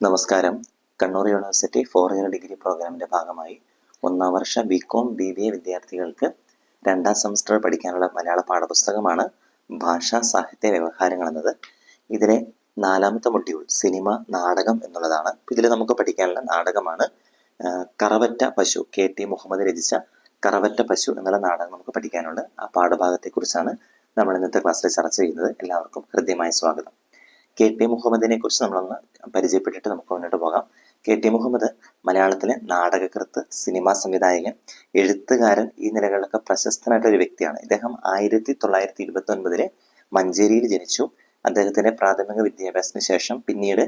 നമസ്കാരം. Kannur university four year degree പ്രോഗ്രാമിന്റെ ഭാഗമായി ഒന്നാം വർഷ B com B B A വിദ്യാർത്ഥികൾക്ക് രണ്ടാം സെമസ്റ്റർ പഠിക്കാനുള്ള മലയാള പാഠപുസ്തകമാണ് ഭാഷാ സാഹിത്യ വ്യവഹാരങ്ങൾ എന്നത്. ഇതിലെ നാലാമത്തെ മൊഡ്യൂൾ സിനിമ നാടകം എന്നുള്ളതാണ്. ഇതിൽ നമുക്ക് പഠിക്കാനുള്ള നാടകമാണ്. കറവറ്റ പശു കെ ടി മുഹമ്മദ് രചിച്ച കറവറ്റ പശു എന്നുള്ള നാടകം നമുക്ക് പഠിക്കാനുണ്ട്. ആ പാഠഭാഗത്തെക്കുറിച്ചാണ് നമ്മൾ ഇന്നത്തെ ക്ലാസ്സിൽ ചർച്ച ചെയ്യുന്നത്. എല്ലാവർക്കും ഹൃദ്യമായ സ്വാഗതം. കെ ടി മുഹമ്മദിനെ കുറിച്ച് നമ്മളൊന്ന് പരിചയപ്പെട്ടിട്ട് നമുക്ക് മുന്നോട്ട് പോകാം. കെ ടി മുഹമ്മദ് മലയാളത്തിലെ നാടകകൃത്ത് സിനിമാ സംവിധായകൻ എഴുത്തുകാരൻ ഈ നിലകളിലൊക്കെ പ്രശസ്തനായിട്ടുള്ള ഒരു വ്യക്തിയാണ്. ഇദ്ദേഹം ആയിരത്തി തൊള്ളായിരത്തി ഇരുപത്തി ഒൻപതിലെ മഞ്ചേരിയിൽ ജനിച്ചു. അദ്ദേഹത്തിന്റെ പ്രാഥമിക വിദ്യാഭ്യാസത്തിന് ശേഷം പിന്നീട്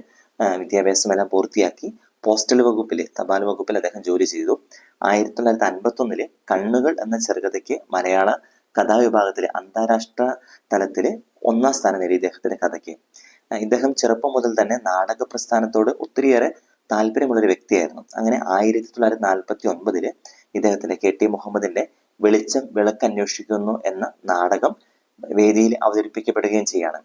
വിദ്യാഭ്യാസം വിദ്യാഭ്യാസമെല്ലാം പൂർത്തിയാക്കി പോസ്റ്റൽ വകുപ്പിൽ തപാൽ വകുപ്പിൽ അദ്ദേഹം ജോലി ചെയ്തു. ആയിരത്തി തൊള്ളായിരത്തി അൻപത്തി ഒന്നിൽ കണ്ണുകൾ എന്ന ചെറുകഥയ്ക്ക് മലയാള കഥാവിഭാഗത്തിലെ അന്താരാഷ്ട്ര തലത്തിലെ ഒന്നാം സ്ഥാനം നേടി ഇദ്ദേഹത്തിന്റെ കഥയ്ക്ക്. ഇദ്ദേഹം ചെറുപ്പം മുതൽ തന്നെ നാടക പ്രസ്ഥാനത്തോട് ഒത്തിരിയേറെ താല്പര്യമുള്ള ഒരു വ്യക്തിയായിരുന്നു. അങ്ങനെ ആയിരത്തി തൊള്ളായിരത്തി നാൽപ്പത്തി ഒൻപതിൽ ഇദ്ദേഹത്തിന്റെ കെ ടി മുഹമ്മദിന്റെ വെളിച്ചം വിളക്ക് അന്വേഷിക്കുന്നു എന്ന നാടകം വേദിയിൽ അവതരിപ്പിക്കപ്പെടുകയും ചെയ്യാണ്.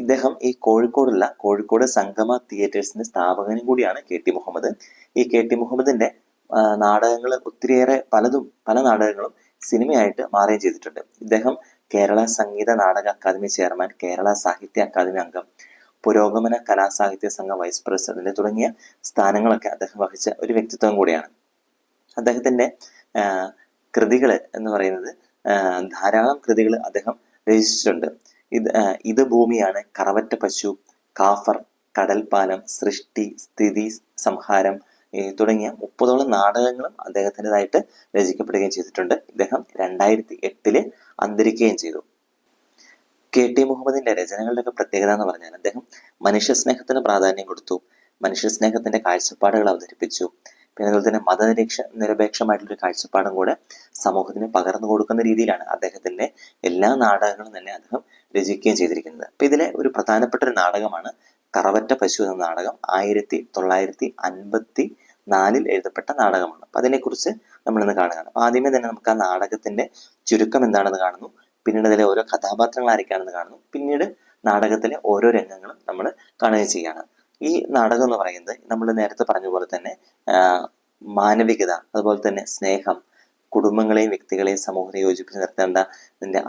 ഇദ്ദേഹം ഈ കോഴിക്കോടുള്ള കോഴിക്കോട് സംഗമ തിയേറ്റേഴ്സിന്റെ സ്ഥാപകനും കൂടിയാണ് കെ ടി മുഹമ്മദ്. ഈ കെ ടി മുഹമ്മദിന്റെ നാടകങ്ങൾ ഒത്തിരിയേറെ പലതും പല നാടകങ്ങളും സിനിമയായിട്ട് മാറുകയും ചെയ്തിട്ടുണ്ട്. ഇദ്ദേഹം കേരള സംഗീത നാടക അക്കാദമി ചെയർമാൻ കേരള സാഹിത്യ അക്കാദമി അംഗം പുരോഗമന കലാസാഹിത്യ സംഘം വൈസ് പ്രസിഡന്റ് തുടങ്ങിയ സ്ഥാനങ്ങളൊക്കെ അദ്ദേഹം വഹിച്ച ഒരു വ്യക്തിത്വം കൂടിയാണ്. അദ്ദേഹത്തിന്റെ കൃതികൾ എന്ന് പറയുന്നത് ധാരാളം കൃതികൾ അദ്ദേഹം രചിച്ചിട്ടുണ്ട്. ഇത് ഇത് ഭൂമിയാണ് കറവറ്റ പശു കാഫർ കടൽപ്പാലം സൃഷ്ടി സ്ഥിതി സംഹാരം തുടങ്ങിയ മുപ്പതോളം നാടകങ്ങളും അദ്ദേഹത്തിന്റെതായിട്ട് രചിക്കപ്പെടുകയും ചെയ്തിട്ടുണ്ട്. ഇദ്ദേഹം രണ്ടായിരത്തി എട്ടിൽ അന്തരിക്കുകയും ചെയ്തു. കെ ടി മുഹമ്മദിന്റെ രചനകളുടെ പ്രത്യേകത എന്ന് പറഞ്ഞാൽ അദ്ദേഹം മനുഷ്യ സ്നേഹത്തിന് പ്രാധാന്യം കൊടുത്തു മനുഷ്യ സ്നേഹത്തിന്റെ കാഴ്ചപ്പാടുകൾ അവതരിപ്പിച്ചു. പിന്നെ അതുപോലെ തന്നെ മതനിരീക്ഷ നിരപേക്ഷമായിട്ടുള്ള ഒരു കാഴ്ചപ്പാടും കൂടെ സമൂഹത്തിന് പകർന്നു കൊടുക്കുന്ന രീതിയിലാണ് അദ്ദേഹത്തിന്റെ എല്ലാ നാടകങ്ങളും തന്നെ അദ്ദേഹം രചിക്കുകയും ചെയ്തിരിക്കുന്നത്. അപ്പൊ ഇതിലെ ഒരു പ്രധാനപ്പെട്ട ഒരു നാടകമാണ് കറവറ്റ പശു എന്ന നാടകം. ആയിരത്തി തൊള്ളായിരത്തി അൻപത്തി നാലിൽ എഴുതപ്പെട്ട നാടകമാണ്. അപ്പൊ അതിനെക്കുറിച്ച് നമ്മൾ ഇന്ന് കാണുകയാണ്. അപ്പൊ ആദ്യമേ തന്നെ നമുക്ക് ആ നാടകത്തിന്റെ ചുരുക്കം എന്താണെന്ന് കാണുന്നു. പിന്നീട് അതിലെ ഓരോ കഥാപാത്രങ്ങൾ ആരൊക്കെയാണെന്ന് കാണുന്നു. പിന്നീട് നാടകത്തിലെ ഓരോ രംഗങ്ങളും നമ്മൾ കാണുകയും ചെയ്യുകയാണ്. ഈ നാടകം എന്ന് പറയുന്നത് നമ്മൾ നേരത്തെ പറഞ്ഞ പോലെ തന്നെ മാനവികത അതുപോലെ തന്നെ സ്നേഹം കുടുംബങ്ങളെയും വ്യക്തികളെയും സമൂഹത്തെ യോജിപ്പിച്ച് നിർത്തേണ്ട അതിന്റെ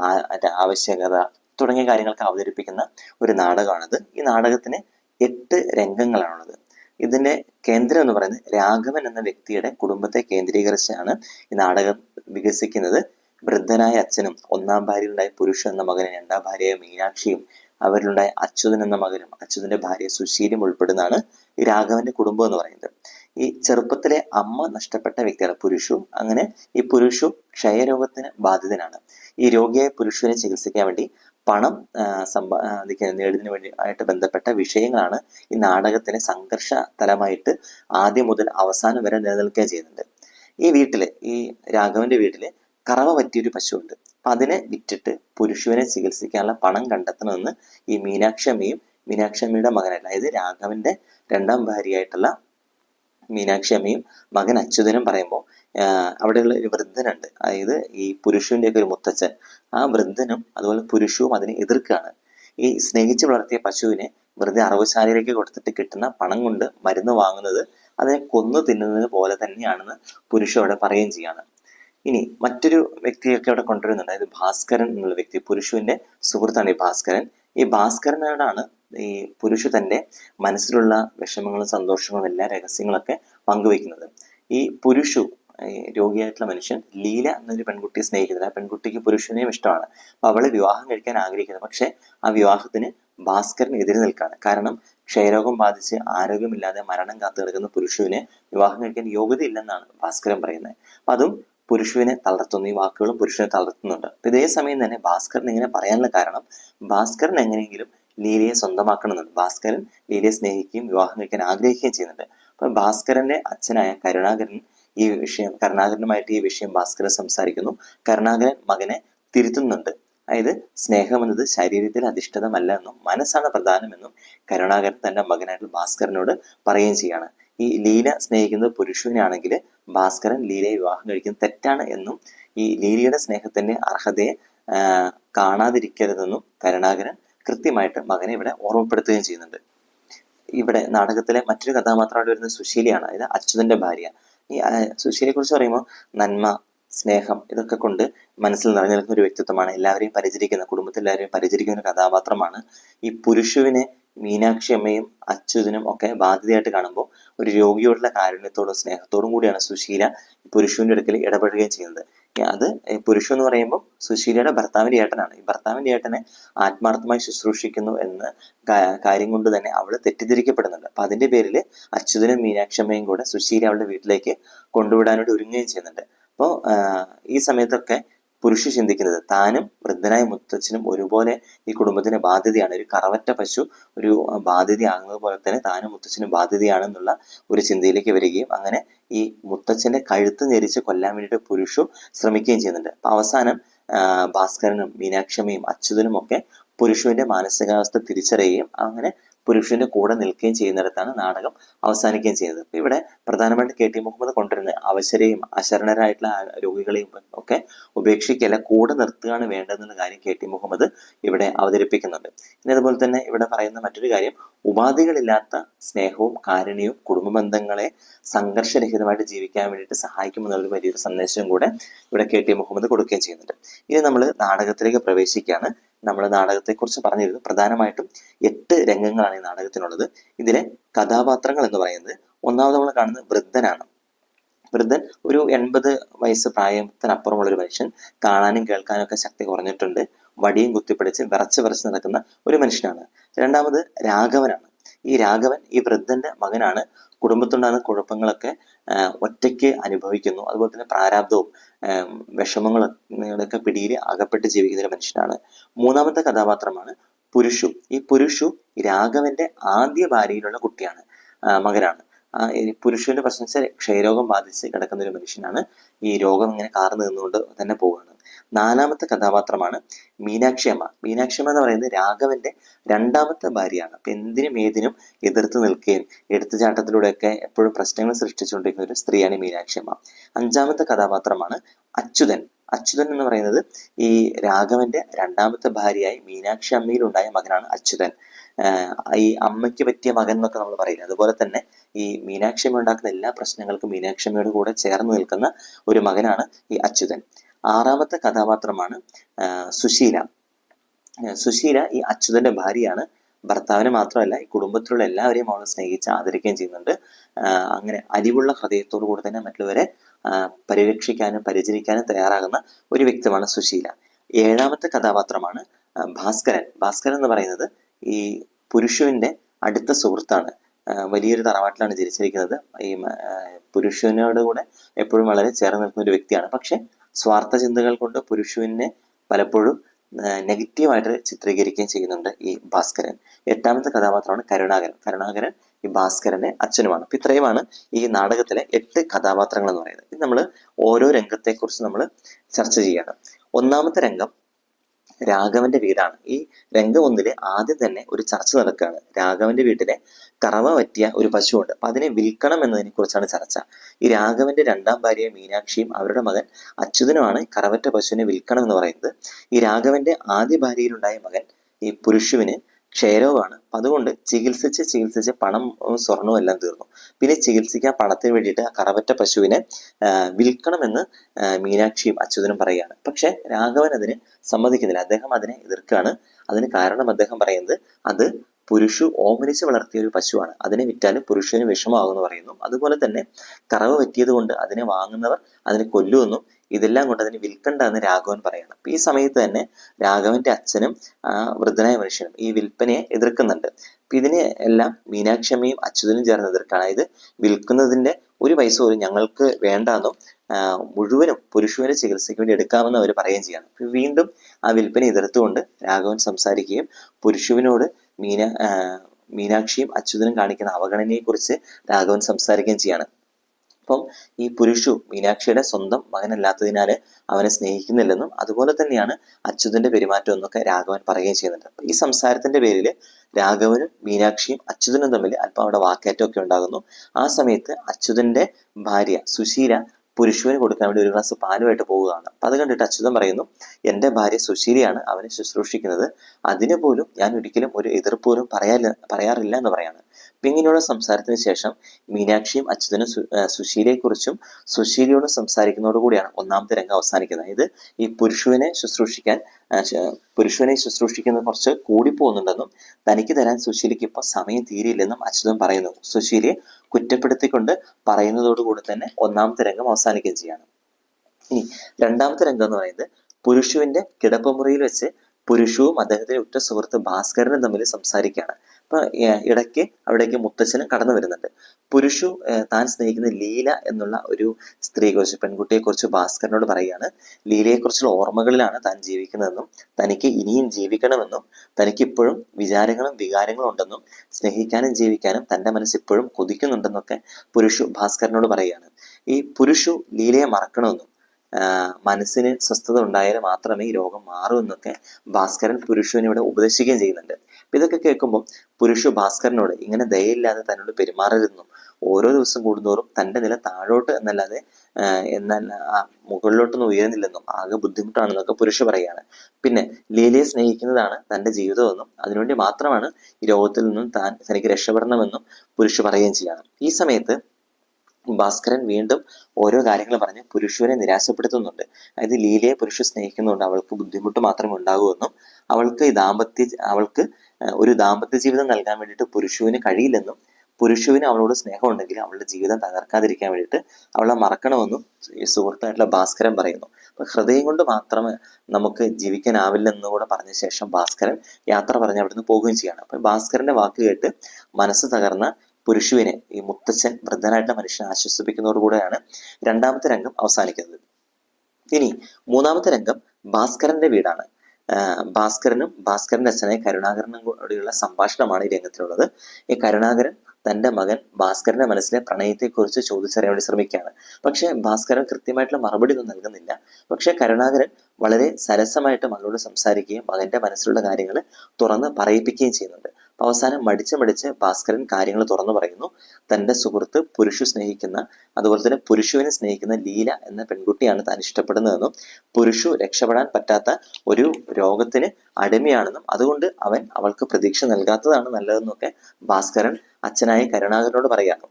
ആവശ്യകത തുടങ്ങിയ കാര്യങ്ങൾക്ക് അവതരിപ്പിക്കുന്ന ഒരു നാടകമാണിത്. ഈ നാടകത്തിന് എട്ട് രംഗങ്ങളാണുള്ളത്. ഇതിന്റെ കേന്ദ്രം എന്ന് പറയുന്നത് രാഘവൻ എന്ന വ്യക്തിയുടെ കുടുംബത്തെ കേന്ദ്രീകരിച്ചാണ് ഈ നാടകം വികസിക്കുന്നത്. വൃദ്ധനായ അച്ഛനും ഒന്നാം ഭാര്യയിലുണ്ടായ പുരുഷൻ എന്ന മകനും രണ്ടാം ഭാര്യയായ മീനാക്ഷിയും അവരിലുണ്ടായ അച്യുതൻ എന്ന മകനും അച്യുതന്റെ ഭാര്യ സുശീലും ഉൾപ്പെടുന്നതാണ് ഈ രാഘവന്റെ കുടുംബം എന്ന് പറയുന്നത്. ഈ ചെറുപ്പത്തിലെ അമ്മ നഷ്ടപ്പെട്ട വ്യക്തിയാണ് പുരുഷു. അങ്ങനെ ഈ പുരുഷു ക്ഷയരോഗത്തിന് ബാധിതനാണ്. ഈ രോഗിയായ പുരുഷനെ ചികിത്സിക്കാൻ വേണ്ടി പണം ആ, സമ്പാ ആ, നേടുന്നതിന് വേണ്ടി ആയിട്ട് ബന്ധപ്പെട്ട വിഷയങ്ങളാണ് ഈ നാടകത്തിലെ സംഘർഷ തലമായിട്ട് ആദ്യം മുതൽ അവസാനം വരെ നിലനിൽക്കുകയും ചെയ്യുന്നുണ്ട്. ഈ വീട്ടിൽ ഈ രാഘവന്റെ വീട്ടിൽ കറവ പറ്റിയൊരു പശുവുണ്ട്. അപ്പം അതിനെ വിറ്റിട്ട് പുരുഷുവിനെ ചികിത്സിക്കാനുള്ള പണം കണ്ടെത്തണമെന്ന് ഈ മീനാക്ഷി അമ്മയും മീനാക്ഷി മകൻ അതായത് രാഘവന്റെ രണ്ടാം ഭാര്യയായിട്ടുള്ള മീനാക്ഷി അമ്മയും മകൻ അച്യുതനും പറയുമ്പോൾ അവിടെയുള്ള ഒരു വൃദ്ധനുണ്ട്. അതായത് ഈ പുരുഷന്റെ ഒക്കെ ഒരു മുത്തച്ഛൻ. ആ വൃദ്ധനും അതുപോലെ പുരുഷവും അതിനെ എതിർക്കുകയാണ്. ഈ സ്നേഹിച്ച് വളർത്തിയ പശുവിനെ വെറുതെ അറവുശാലയിലേക്ക് കൊടുത്തിട്ട് കിട്ടുന്ന പണം കൊണ്ട് മരുന്ന് വാങ്ങുന്നത് അതിനെ കൊന്നു തിന്നുന്നത് പോലെ തന്നെയാണെന്ന് പുരുഷ അവിടെ പറയുകയും ചെയ്യാണ്. ഇനി മറ്റൊരു വ്യക്തിയൊക്കെ അവിടെ കൊണ്ടുവരുന്നുണ്ട്. അതായത് ഭാസ്കരൻ എന്നുള്ള വ്യക്തി. പുരുഷുവിന്റെ സുഹൃത്താണ് ഈ ഭാസ്കരൻ. ഈ ഭാസ്കരനോടാണ് ഈ പുരുഷ തന്റെ മനസ്സിലുള്ള വിഷമങ്ങളും സന്തോഷങ്ങളും എല്ലാ രഹസ്യങ്ങളൊക്കെ പങ്കുവെക്കുന്നത് ഈ പുരുഷു രോഗിയായിട്ടുള്ള മനുഷ്യൻ ലീല എന്നൊരു പെൺകുട്ടിയെ സ്നേഹിക്കുന്നത്. ആ പെൺകുട്ടിക്ക് പുരുഷനെയും ഇഷ്ടമാണ്. അപ്പൊ അവളെ വിവാഹം കഴിക്കാൻ ആഗ്രഹിക്കുന്നത് പക്ഷെ ആ വിവാഹത്തിന് ഭാസ്കരൻ എതിരെ നിൽക്കാണ് കാരണം ക്ഷയരോഗം ബാധിച്ച് ആരോഗ്യമില്ലാതെ മരണം കാത്തു കിടക്കുന്ന പുരുഷുവിനെ വിവാഹം കഴിക്കാൻ യോഗ്യതയില്ലെന്നാണ് ഭാസ്കരൻ പറയുന്നത്. അതും പുരുഷുവിനെ തളർത്തുന്നു ഈ വാക്കുകളും പുരുഷനെ തളർത്തുന്നുണ്ട്. ഇതേ സമയം തന്നെ ഭാസ്കരൻ ഇങ്ങനെ പറയാനുള്ള കാരണം ഭാസ്കരൻ എങ്ങനെയെങ്കിലും ലീലയെ സ്വന്തമാക്കണമെന്നുണ്ട്. ഭാസ്കരൻ ലീലയെ സ്നേഹിക്കുകയും വിവാഹം കഴിക്കാൻ ആഗ്രഹിക്കുകയും ചെയ്യുന്നുണ്ട്. അപ്പൊ ഭാസ്കരന്റെ അച്ഛനായ കരുണാകരൻ ഈ വിഷയം കരുണാകരനുമായിട്ട് ഈ വിഷയം ഭാസ്കരൻ സംസാരിക്കുന്നു. കരുണാകരൻ മകനെ തിരുത്തുന്നുണ്ട്. അതായത് സ്നേഹം എന്നത് ശരീരത്തിൽ അധിഷ്ഠിതമല്ല എന്നും മനസ്സാണ് പ്രധാനമെന്നും കരുണാകരൻ തന്റെ മകനായിട്ടുള്ള ഭാസ്കരനോട് പറയുകയും ചെയ്യാണ് ഈ ലീല സ്നേഹിക്കുന്നത് പുരുഷനാണെങ്കിൽ ഭാസ്കരൻ ലീലയെ വിവാഹം കഴിക്കുന്നത് തെറ്റാണ് എന്നും ഈ ലീലയുടെ സ്നേഹത്തിന്റെ അർഹതയെ കാണാതിരിക്കരുതെന്നും കരുണാകരൻ കൃത്യമായിട്ട് മകനെ ഇവിടെ ഓർമ്മപ്പെടുത്തുകയും ചെയ്യുന്നുണ്ട്. ഇവിടെ നാടകത്തിലെ മറ്റൊരു കഥാപാത്രമായിട്ട് വരുന്നത് സുശീലയാണ്. അതായത് അച്യുതന്റെ ഭാര്യ. ഈ സുശീലയെ കുറിച്ച് പറയുമ്പോൾ നന്മ സ്നേഹം ഇതൊക്കെ കൊണ്ട് മനസ്സിൽ നിറഞ്ഞു നിൽക്കുന്ന ഒരു വ്യക്തിത്വമാണ്. എല്ലാവരെയും പരിചരിക്കുന്ന കുടുംബത്തിൽ എല്ലാവരെയും പരിചരിക്കുന്ന ഒരു കഥാപാത്രമാണ്. ഈ പുരുഷുവിനെ മീനാക്ഷി അമ്മയും അച്യുതനും ഒക്കെ ബാധ്യതയായിട്ട് കാണുമ്പോൾ ഒരു രോഗിയോടുള്ള കാരുണ്യത്തോടും സ്നേഹത്തോടും കൂടിയാണ് സുശീല പുരുഷുവിന്റെ അടുക്കൽ ഇടപെടുകയും ചെയ്യുന്നത്. അത് പുരുഷ എന്ന് പറയുമ്പോൾ സുശീലയുടെ ഭർത്താവിന്റെ ഏട്ടനാണ്. ഈ ഭർത്താവിന്റെ ഏട്ടനെ ആത്മാർത്ഥമായി ശുശ്രൂഷിക്കുന്നു എന്ന് കാര്യം കൊണ്ട് തന്നെ അവൾ തെറ്റിദ്ധരിക്കപ്പെടുന്നുണ്ട്. അപ്പൊ അതിന്റെ പേരിൽ അച്യുതനും മീനാക്ഷമ്മയും കൂടെ സുശീല അവളുടെ വീട്ടിലേക്ക് കൊണ്ടുവിടാനായിട്ട് ഒരുങ്ങുകയും ചെയ്യുന്നുണ്ട്. അപ്പോൾ ഈ സമയത്തൊക്കെ പുരുഷ ചിന്തിക്കുന്നത്. താനും വൃദ്ധനായ മുത്തച്ഛനും ഒരുപോലെ ഈ കുടുംബത്തിന് ബാധ്യതയാണ്. ഒരു കറവറ്റ പശു ഒരു ബാധ്യതയാകുന്നത് പോലെ തന്നെ താനും മുത്തച്ഛനും ബാധ്യതയാണെന്നുള്ള ഒരു ചിന്തയിലേക്ക് വരികയും അങ്ങനെ ഈ മുത്തച്ഛന്റെ കഴുത്ത് ഞെരിച്ച് കൊല്ലാൻ വേണ്ടിയിട്ട് പുരുഷു ശ്രമിക്കുകയും ചെയ്യുന്നുണ്ട്. അപ്പൊ അവസാനം ഭാസ്കരനും മീനാക്ഷമ്മയും അച്യുതനും ഒക്കെ പുരുഷുവിന്റെ മാനസികാവസ്ഥ തിരിച്ചറിയുകയും അങ്ങനെ പുരുഷന്റെ കൂടെ നിൽക്കുകയും ചെയ്യുന്നിടത്താണ് നാടകം അവസാനിക്കുകയും ചെയ്യുന്നത്. അപ്പൊ ഇവിടെ പ്രധാനമായിട്ട് കെ ടി മുഹമ്മദ് കൊണ്ടുവരുന്ന അവശരെയും അശരണരായിട്ടുള്ള രോഗികളെയും ഒക്കെ ഉപേക്ഷിക്കല്ല കൂടെ നിർത്തുകയാണ് വേണ്ടതെന്നുള്ള കാര്യം കെ ടി മുഹമ്മദ് ഇവിടെ അവതരിപ്പിക്കുന്നുണ്ട്. ഇനി അതുപോലെ തന്നെ ഇവിടെ പറയുന്ന മറ്റൊരു കാര്യം ഉപാധികളില്ലാത്ത സ്നേഹവും കാരുണ്യവും കുടുംബ ബന്ധങ്ങളെ സംഘർഷരഹിതമായിട്ട് ജീവിക്കാൻ വേണ്ടിയിട്ട് സഹായിക്കുമെന്നുള്ള വലിയൊരു സന്ദേശം കൂടെ ഇവിടെ കെ ടി മുഹമ്മദ് കൊടുക്കുകയും ചെയ്യുന്നുണ്ട്. ഇനി നമ്മൾ നാടകത്തിലേക്ക് പ്രവേശിക്കുകയാണ്. നമ്മൾ നാടകത്തെക്കുറിച്ച് പറഞ്ഞിരുന്നു. പ്രധാനമായിട്ടും എട്ട് രംഗങ്ങളാണ് ഈ നാടകത്തിനുള്ളത്. ഇതിലെ കഥാപാത്രങ്ങൾ എന്ന് പറയുന്നത് ഒന്നാമത് നമ്മൾ കാണുന്നത് വൃദ്ധനാണ്. വൃദ്ധൻ ഒരു എൺപത് വയസ്സ് പ്രായത്തിനപ്പുറമുള്ള ഒരു മനുഷ്യൻ. കാണാനും കേൾക്കാനും ഒക്കെ ശക്തി കുറഞ്ഞിട്ടുണ്ട്. വടിയും കുത്തിപ്പിടിച്ച് വിറച്ച് വിറച്ച് നടക്കുന്ന ഒരു മനുഷ്യനാണ്. രണ്ടാമത് രാഘവനാണ്. ഈ രാഘവൻ ഈ വൃദ്ധന്റെ മകനാണ്. കുടുംബത്തുണ്ടാകുന്ന കുഴപ്പങ്ങളൊക്കെ ഒറ്റയ്ക്ക് അനുഭവിക്കുന്നു. അതുപോലെ തന്നെ പ്രാരാബ്ദവും വിഷമങ്ങളൊക്കെ പിടിയിൽ അകപ്പെട്ട് ജീവിക്കുന്ന ഒരു മനുഷ്യനാണ്. മൂന്നാമത്തെ കഥാപാത്രമാണ് പുരുഷു. ഈ പുരുഷു രാഘവന്റെ ആദ്യ ഭാര്യയിലുള്ള കുട്ടിയാണ് മകനാണ്. പുരുഷന്റെ വെച്ചാൽ ക്ഷയരോഗം ബാധിച്ച് കിടക്കുന്ന ഒരു മനുഷ്യനാണ് ഈ രോഗം ഇങ്ങനെ കാർന്നു നിന്നുകൊണ്ട് തന്നെ പോവുകയാണ് നാലാമത്തെ കഥാപാത്രമാണ് മീനാക്ഷി അമ്മ. മീനാക്ഷി അമ്മ എന്ന് പറയുന്നത് രാഘവന്റെ രണ്ടാമത്തെ ഭാര്യയാണ്. അപ്പൊ എന്തിനും ഏതിനും എതിർത്ത് നിൽക്കുകയും എടുത്തുചാട്ടത്തിലൂടെയൊക്കെ എപ്പോഴും പ്രശ്നങ്ങൾ സൃഷ്ടിച്ചുകൊണ്ടിരിക്കുന്ന ഒരു സ്ത്രീയാണ് മീനാക്ഷി അമ്മ. അഞ്ചാമത്തെ കഥാപാത്രമാണ് അച്യുതൻ. അച്യുതൻ എന്ന് പറയുന്നത് ഈ രാഘവന്റെ രണ്ടാമത്തെ ഭാര്യയായി മീനാക്ഷി അമ്മയിലുണ്ടായ മകനാണ് അച്യുതൻ. ഈ അമ്മയ്ക്ക് പറ്റിയ മകൻ എന്നൊക്കെ നമ്മൾ പറയില്ല? അതുപോലെ തന്നെ ഈ മീനാക്ഷി അമ്മ ഉണ്ടാക്കുന്ന എല്ലാ പ്രശ്നങ്ങൾക്കും മീനാക്ഷി അമ്മയുടെ കൂടെ ചേർന്ന് നിൽക്കുന്ന ഒരു മകനാണ് ഈ അച്യുതൻ. ആറാമത്തെ കഥാപാത്രമാണ് സുശീല. സുശീല ഈ അച്യുതന്റെ ഭാര്യയാണ്. ഭർത്താവിനെ മാത്രമല്ല ഈ കുടുംബത്തിലുള്ള എല്ലാവരെയും അവൾ സ്നേഹിച്ച് ആദരിക്കുകയും ചെയ്യുന്നുണ്ട്. അങ്ങനെ അലിവുള്ള ഹൃദയത്തോടു കൂടി തന്നെ മറ്റുള്ളവരെ പരിരക്ഷിക്കാനും പരിചരിക്കാനും തയ്യാറാകുന്ന ഒരു വ്യക്തിയാണ് സുശീല. ഏഴാമത്തെ കഥാപാത്രമാണ് ഭാസ്കരൻ. ഭാസ്കരൻ എന്ന് പറയുന്നത് ഈ പുരുഷുവിന്റെ അടുത്ത സുഹൃത്താണ്. വലിയൊരു തറവാട്ടിലാണ് ജനിച്ചിരിക്കുന്നത്. ഈ പുരുഷനോട് കൂടെ എപ്പോഴും വളരെ ചേർന്ന് നിൽക്കുന്ന ഒരു വ്യക്തിയാണ്. പക്ഷെ സ്വാർത്ഥ ചിന്തകൾ കൊണ്ട് പുരുഷുവിനെ പലപ്പോഴും നെഗറ്റീവായിട്ട് ചിത്രീകരിക്കുകയും ചെയ്യുന്നുണ്ട് ഈ ഭാസ്കരൻ. എട്ടാമത്തെ കഥാപാത്രമാണ് കരുണാകരൻ. കരുണാകരൻ ഈ ഭാസ്കരന്റെ അച്ഛനുമാണ്. അപ്പൊ ഇത്രയുമാണ് ഈ നാടകത്തിലെ എട്ട് കഥാപാത്രങ്ങൾ എന്ന് പറയുന്നത്. ഇത് നമ്മൾ ഓരോ രംഗത്തെക്കുറിച്ച് നമ്മൾ ചർച്ച ചെയ്യാണ്. ഒന്നാമത്തെ രംഗം രാഘവന്റെ വീടാണ്. ഈ രംഗം ഒന്നിൽ ആദ്യം തന്നെ ഒരു ചർച്ച നടക്കുകയാണ്. രാഘവന്റെ വീട്ടിലെ കറവ പറ്റിയ ഒരു പശുവുണ്ട്. അപ്പൊ അതിനെ വിൽക്കണം എന്നതിനെ കുറിച്ചാണ് ചർച്ച. ഈ രാഘവന്റെ രണ്ടാം ഭാര്യ മീനാക്ഷിയും അവരുടെ മകൻ അച്യുതനുമാണ് കറവറ്റ പശുവിനെ വിൽക്കണം എന്ന് പറയുന്നത്. ഈ രാഘവന്റെ ആദ്യ ഭാര്യയിലുണ്ടായ മകൻ ഈ പുരുഷുവിന് ക്ഷയരോഗമാണ്. അതുകൊണ്ട് ചികിത്സിച്ച് ചികിത്സിച്ച് പണം സ്വർണവും എല്ലാം തീർന്നു. പിന്നെ ചികിത്സിക്കാൻ പണത്തിന് വേണ്ടിയിട്ട് ആ കറവറ്റ പശുവിനെ വിൽക്കണമെന്ന് മീനാക്ഷിയും അച്യുതനും പറയുകയാണ്. പക്ഷെ രാഘവൻ അതിന് സമ്മതിക്കുന്നില്ല. അദ്ദേഹം അതിനെ എതിർക്കുകയാണ്. അതിന് കാരണം അദ്ദേഹം പറയുന്നത് അത് പുരുഷു ഓമനിച്ച് വളർത്തിയ ഒരു പശുവാണ്. അതിനെ വിറ്റാൽ പുരുഷന് വിഷമാകുമെന്ന് പറയുന്നു. അതുപോലെ തന്നെ കറവ് പറ്റിയത് കൊണ്ട് അതിനെ വാങ്ങുന്നവർ അതിനെ കൊല്ലുമെന്നും ഇതെല്ലാം കൊണ്ട് അതിനെ വിൽക്കണ്ട എന്ന് രാഘവൻ പറയണം അപ്പൊ ഈ സമയത്ത് തന്നെ രാഘവന്റെ അച്ഛനും ആ വൃദ്ധനായ മനുഷ്യനും ഈ വിൽപ്പനയെ എതിർക്കുന്നുണ്ട്. അപ്പൊ ഇതിനെ എല്ലാം മീനാക്ഷമ്മയും അച്യുതനും ചേർന്ന് എതിർക്കാണ് അതായത് വിൽക്കുന്നതിന്റെ ഒരു പൈസ പോലും ഞങ്ങൾക്ക് വേണ്ടാന്നും മുഴുവനും പുരുഷുവിന്റെ ചികിത്സയ്ക്ക് വേണ്ടി എടുക്കാമെന്ന് അവർ പറയുകയും ചെയ്യണം. വീണ്ടും ആ വിൽപ്പന എതിർത്തുകൊണ്ട് രാഘവൻ സംസാരിക്കുകയും പുരുഷുവിനോട് മീന മീനാക്ഷിയും അച്യുതനും കാണിക്കുന്ന അവഗണനയെ കുറിച്ച് രാഘവൻ സംസാരിക്കുകയും ചെയ്യാണ്. അപ്പം ഈ പുരുഷു മീനാക്ഷിയുടെ സ്വന്തം മകനല്ലാത്തതിനാൽ അവനെ സ്നേഹിക്കുന്നില്ലെന്നും അതുപോലെ തന്നെയാണ് അച്യുതന്റെ പെരുമാറ്റം എന്നൊക്കെ രാഘവൻ പറയുകയും ചെയ്യുന്നുണ്ട്. ഈ സംസാരത്തിന്റെ പേരിൽ രാഘവനും മീനാക്ഷിയും അച്യുതനും തമ്മിൽ അല്പം അവിടെ വാക്കേറ്റമൊക്കെ ഉണ്ടാകുന്നു. ആ സമയത്ത് അച്യുതന്റെ ഭാര്യ സുശീല പുരുഷുവിന് കൊടുക്കാൻ വേണ്ടി ഒരു ഗ്ലാസ് പാലുമായിട്ട് പോവുകയാണ്. അപ്പൊ അത് കണ്ടിട്ട് അച്യുതൻ പറയുന്നു എന്റെ ഭാര്യ സുശീലയാണ് അവനെ ശുശ്രൂഷിക്കുന്നത്. അതിന് പോലും ഞാൻ ഒരിക്കലും ഒരു എതിർപ്പ് പോലും പറയാറില്ല പറയാറില്ല എന്ന് പറയാണ്. ഇങ്ങനെയുള്ള സംസാരത്തിന് ശേഷം മീനാക്ഷിയും അച്യുതനും സുശീലയെ കുറിച്ചും സുശീലയെക്കുറിച്ചും സുശീലയോട് സംസാരിക്കുന്നതോടുകൂടിയാണ് ഒന്നാമത്തെ രംഗം അവസാനിക്കുന്നത്. അതായത് ഈ പുരുഷുവിനെ ശുശ്രൂഷിക്കാൻ പുരുഷനെ ശുശ്രൂഷിക്കുന്നത് കുറച്ച് കൂടിപ്പോകുന്നുണ്ടെന്നും തനിക്ക് തരാൻ സുശീലയ്ക്ക് ഇപ്പൊ സമയം തീരില്ലെന്നും അച്യുതൻ പറയുന്നു. സുശീലയെ കുറ്റപ്പെടുത്തിക്കൊണ്ട് പറയുന്നതോടുകൂടി തന്നെ ഒന്നാമത്തെ രംഗം അവസാനിക്കുകയും ചെയ്യാണ്. ഇനി രണ്ടാമത്തെ രംഗം എന്ന് പറയുന്നത് പുരുഷുവിന്റെ കിടപ്പുമുറിയിൽ വെച്ച് പുരുഷവും അദ്ദേഹത്തിന്റെ ഉറ്റ സുഹൃത്ത് ഭാസ്കരനും തമ്മിൽ സംസാരിക്കുകയാണ്. അപ്പൊ ഇടയ്ക്ക് അവിടേക്ക് മുത്തച്ഛനും കടന്നു വരുന്നുണ്ട്. പുരുഷു താൻ സ്നേഹിക്കുന്ന ലീല എന്നുള്ള ഒരു സ്ത്രീയെക്കുറിച്ച് പെൺകുട്ടിയെക്കുറിച്ച് ഭാസ്കരനോട് പറയുകയാണ്. ലീലയെക്കുറിച്ചുള്ള ഓർമ്മകളിലാണ് താൻ ജീവിക്കുന്നതെന്നും തനിക്ക് ഇനിയും ജീവിക്കണമെന്നും തനിക്ക് ഇപ്പോഴും വിചാരങ്ങളും വികാരങ്ങളും ഉണ്ടെന്നും സ്നേഹിക്കാനും ജീവിക്കാനും തന്റെ മനസ്സ് ഇപ്പോഴും കൊതിക്കുന്നുണ്ടെന്നൊക്കെ പുരുഷു ഭാസ്കരനോട് പറയുകയാണ്. ഈ പുരുഷു ലീലയെ മറക്കണമെന്നും മനസ്സിന് സ്വസ്ഥത ഉണ്ടായാൽ മാത്രമേ ഈ രോഗം മാറൂ എന്നൊക്കെ ഭാസ്കരൻ പുരുഷുവിനെ ഇവിടെ ഉപദേശിക്കുകയും ചെയ്യുന്നുണ്ട്. അപ്പൊ ഇതൊക്കെ കേൾക്കുമ്പോൾ പുരുഷു ഭാസ്കരനോട് ഇങ്ങനെ ദയയില്ലാതെ തന്നോട് പെരുമാറരുതെന്നും ഓരോ ദിവസം കൂടുന്തോറും തന്റെ നില താഴോട്ട് എന്നല്ലാതെ എന്നല്ല എന്നാൽ മുകളിലോട്ടൊന്നും ഉയരുന്നില്ലെന്നും ആകെ ബുദ്ധിമുട്ടാണെന്നൊക്കെ പുരുഷ പറയുകയാണ്. പിന്നെ ലീലയെ സ്നേഹിക്കുന്നതാണ് തന്റെ ജീവിതമെന്നും അതിനുവേണ്ടി മാത്രമാണ് ഈ രോഗത്തിൽ നിന്നും താൻ തനിക്ക് രക്ഷപ്പെടണമെന്നും പുരുഷ പറയുകയും ചെയ്യണം ഈ സമയത്ത് ഭാസ്കരൻ വീണ്ടും ഓരോ കാര്യങ്ങൾ പറഞ്ഞ് പുരുഷനെ നിരാശപ്പെടുത്തുന്നുണ്ട്. അതായത് ലീലയെ പുരുഷ സ്നേഹിക്കുന്നുണ്ട്. അവൾക്ക് ബുദ്ധിമുട്ട് മാത്രമേ ഉണ്ടാകൂ എന്നും അവൾക്ക് ഈ ദാമ്പത്യ അവൾക്ക് ഒരു ദാമ്പത്യ ജീവിതം നൽകാൻ വേണ്ടിയിട്ട് പുരുഷുവിന് കഴിയില്ലെന്നും പുരുഷുവിന് അവളോട് സ്നേഹം ഉണ്ടെങ്കിൽ അവളുടെ ജീവിതം തകർക്കാതിരിക്കാൻ വേണ്ടിയിട്ട് അവളെ മറക്കണമെന്നും സുഹൃത്തായിട്ടുള്ള ഭാസ്കരൻ പറയുന്നു. ഹൃദയം കൊണ്ട് മാത്രമേ നമുക്ക് ജീവിക്കാനാവില്ലെന്ന് കൂടെ പറഞ്ഞ ശേഷം ഭാസ്കരൻ യാത്ര പറഞ്ഞ് അവിടുന്ന് പോവുകയും ചെയ്യാണ്. അപ്പൊ ഭാസ്കരന്റെ വാക്ക് കേട്ട് മനസ്സ് തകർന്ന പുരുഷുവിനെ ഈ മുത്തച്ഛൻ വൃദ്ധനായിട്ടുള്ള മനുഷ്യനെ ആശ്വസിപ്പിക്കുന്നതോടുകൂടെയാണ് രണ്ടാമത്തെ രംഗം അവസാനിക്കുന്നത്. ഇനി മൂന്നാമത്തെ രംഗം ഭാസ്കരന്റെ വീടാണ്. ഭാസ്കരനും ഭാസ്കരന്റെ അച്ഛനായ കരുണാകരനും കൂടിയുള്ള സംഭാഷണമാണ് ഈ രംഗത്തിലുള്ളത്. ഈ കരുണാകരൻ തന്റെ മകൻ ഭാസ്കരന്റെ മനസ്സിലെ പ്രണയത്തെക്കുറിച്ച് ചോദിച്ചറിയാൻ വേണ്ടി ശ്രമിക്കുകയാണ്. പക്ഷെ ഭാസ്കരൻ കൃത്യമായിട്ടുള്ള മറുപടി ഒന്നും നൽകുന്നില്ല. പക്ഷേ കരുണാകരൻ വളരെ സരസമായിട്ട് മകളോട് സംസാരിക്കുകയും മകന്റെ മനസ്സിലുള്ള കാര്യങ്ങൾ തുറന്ന് പറയിപ്പിക്കുകയും ചെയ്യുന്നുണ്ട്. അവസാനം മടിച്ച് മടിച്ച് ഭാസ്കരൻ കാര്യങ്ങൾ തുറന്നു പറയുന്നു. തന്റെ സുഹൃത്ത് പുരുഷു സ്നേഹിക്കുന്ന അതുപോലെ തന്നെ പുരുഷുവിനെ സ്നേഹിക്കുന്ന ലീല എന്ന പെൺകുട്ടിയാണ് താൻ ഇഷ്ടപ്പെടുന്നതെന്നും പുരുഷു രക്ഷപ്പെടാൻ പറ്റാത്ത ഒരു രോഗത്തിന് അടിമയാണെന്നും അതുകൊണ്ട് അവൻ അവൾക്ക് പ്രതീക്ഷ നൽകാത്തതാണ് നല്ലതെന്നൊക്കെ ഭാസ്കരൻ അച്ഛനായ കരുണാകരനോട് പറയാറ്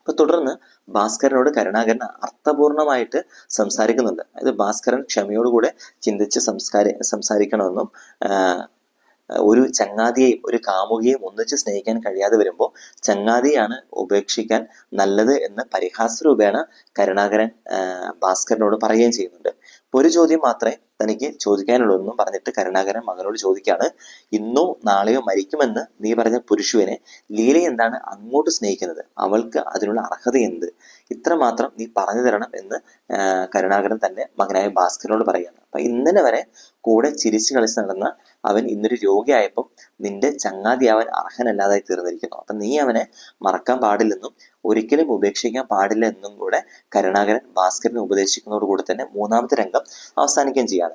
അപ്പൊ തുടർന്ന് ഭാസ്കരനോട് കരുണാകരൻ അർത്ഥപൂർണമായിട്ട് സംസാരിക്കുന്നുണ്ട്. അതായത് ഭാസ്കരൻ ക്ഷമയോടുകൂടെ ചിന്തിച്ച് സംസ്കാരി സംസാരിക്കണമെന്നും ഒരു ചങ്ങാതിയെയും ഒരു കാമുകിയെയും ഒന്നിച്ച് സ്നേഹിക്കാൻ കഴിയാതെ വരുമ്പോൾ ചങ്ങാതിയാണ് ഉപേക്ഷിക്കാൻ നല്ലത് എന്ന് പരിഹാസരൂപേണ കരുണാകരൻ ആഹ് ഭാസ്കരനോട് പറയുകയും ചെയ്യുന്നുണ്ട്. ഒരു ചോദ്യം മാത്രമേ തനിക്ക് ചോദിക്കാനുള്ളൂ. എന്നും പറഞ്ഞിട്ട് കരുണാകരൻ മകനോട് ചോദിക്കാണ് ഇന്നോ നാളെയോ മരിക്കുമെന്ന് നീ പറഞ്ഞ പുരുഷുവിനെ ലീല എന്താണ് അങ്ങോട്ട് സ്നേഹിക്കുന്നത്? അവൾക്ക് അതിനുള്ള അർഹത എന്ത്? ഇത്ര മാത്രം നീ പറഞ്ഞു തരണം എന്ന് കരുണാകരൻ തന്റെ മകനായ ഭാസ്കരനോട് പറയുകയാണ്. അപ്പൊ ഇന്നലെ വരെ കൂടെ ചിരിച്ചു കളിച്ച് നടന്ന അവൻ ഇന്നൊരു രോഗിയായപ്പോൾ നിന്റെ ചങ്ങാതി അവൻ അർഹനല്ലാതായി തീർന്നിരിക്കുന്നു. അപ്പൊ നീ അവനെ മറക്കാൻ പാടില്ലെന്നും ഒരിക്കലും ഉപേക്ഷിക്കാൻ പാടില്ല എന്നും കൂടെ കരുണാകരൻ ഭാസ്കരനെ ഉപദേശിക്കുന്നതോടുകൂടി തന്നെ മൂന്നാമത്തെ രംഗം അവസാനിക്കുകയും ചെയ്യാണ്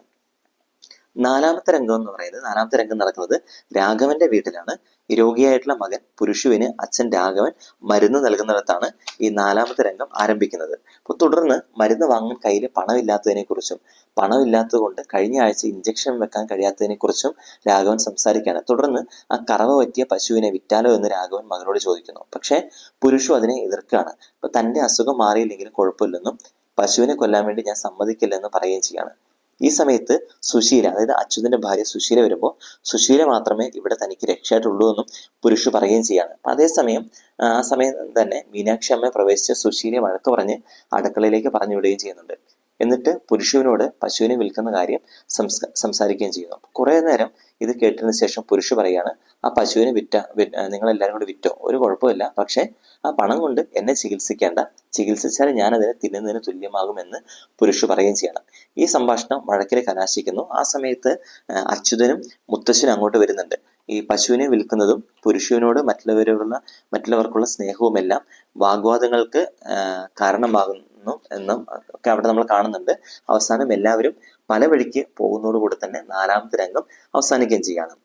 നാലാമത്തെ രംഗം എന്ന് പറയുന്നത് നാലാമത്തെ രംഗം നടക്കുന്നത് രാഘവന്റെ വീട്ടിലാണ്. രോഗിയായിട്ടുള്ള മകൻ പുരുഷുവിന് അച്ഛൻ രാഘവൻ മരുന്ന് നൽകുന്നിടത്താണ് ഈ നാലാമത്തെ രംഗം ആരംഭിക്കുന്നത്. അപ്പൊ തുടർന്ന് മരുന്ന് വാങ്ങാൻ കയ്യിൽ പണമില്ലാത്തതിനെ കുറിച്ചും പണമില്ലാത്തത് കൊണ്ട് കഴിഞ്ഞ ആഴ്ച ഇഞ്ചക്ഷൻ വെക്കാൻ കഴിയാത്തതിനെ കുറിച്ചും രാഘവൻ സംസാരിക്കുകയാണ്. തുടർന്ന് ആ കറവ പറ്റിയ പശുവിനെ വിറ്റാലോ എന്ന് രാഘവൻ മകനോട് ചോദിക്കുന്നു. പക്ഷേ പുരുഷു അതിനെ എതിർക്കുകയാണ്. അപ്പൊ തന്റെ അസുഖം മാറിയില്ലെങ്കിലും കുഴപ്പമില്ലെന്നും പശുവിനെ കൊല്ലാൻ വേണ്ടി ഞാൻ സമ്മതിക്കില്ലെന്ന് പറയുകയും ചെയ്യാണ്. ഈ സമയത്ത് സുശീല അതായത് അച്യുതന്റെ ഭാര്യ സുശീല വരുമ്പോൾ സുശീല മാത്രമേ ഇവിടെ തനിക്ക് രക്ഷയായിട്ടുള്ളൂ എന്നും പുരുഷ് പറയുകയും ചെയ്യാണ്. അതേസമയം ആ സമയം തന്നെ മീനാക്ഷി അമ്മ പ്രവേശിച്ച സുശീലയെ വഴക്ക് പറഞ്ഞ് അടുക്കളയിലേക്ക് പറഞ്ഞു വിടുകയും ചെയ്യുന്നുണ്ട്. എന്നിട്ട് പുരുഷുവിനോട് പശുവിനെ വിൽക്കുന്ന കാര്യം സംസാരിക്കുകയും ചെയ്യുന്നു. കുറേ നേരം ഇത് കേട്ടതിന് ശേഷം പുരുഷ പറയാണ് ആ പശുവിനെ വിറ്റ നിങ്ങൾ എല്ലാവരും കൂടി വിറ്റോ? ഒരു കുഴപ്പമില്ല പക്ഷേ ആ പണം കൊണ്ട് എന്നെ ചികിത്സിക്കേണ്ട ചികിത്സിച്ചാൽ ഞാൻ അതിനെ തിന്നുന്നതിന് തുല്യമാകുമെന്ന് പുരുഷ് പറയുകയും ചെയ്യണം. ഈ സംഭാഷണം വഴക്കിൽ കലാശിക്കുന്നു. ആ സമയത്ത് അച്യുതനും മുത്തശ്ശനും അങ്ങോട്ട് വരുന്നുണ്ട്. ഈ പശുവിനെ വിൽക്കുന്നതും പുരുഷുവിനോട് മറ്റുള്ളവരോടുള്ള മറ്റുള്ളവർക്കുള്ള സ്നേഹവുമെല്ലാം വാഗ്വാദങ്ങൾക്ക് കാരണമാകുന്നു എന്നും ഒക്കെ അവിടെ നമ്മൾ കാണുന്നുണ്ട്. അവസാനം എല്ലാവരും പല വഴിക്ക് പോകുന്നതോടുകൂടി തന്നെ നാലാമത്തെ രംഗം അവസാനിക്കുകയും ചെയ്യാണ്.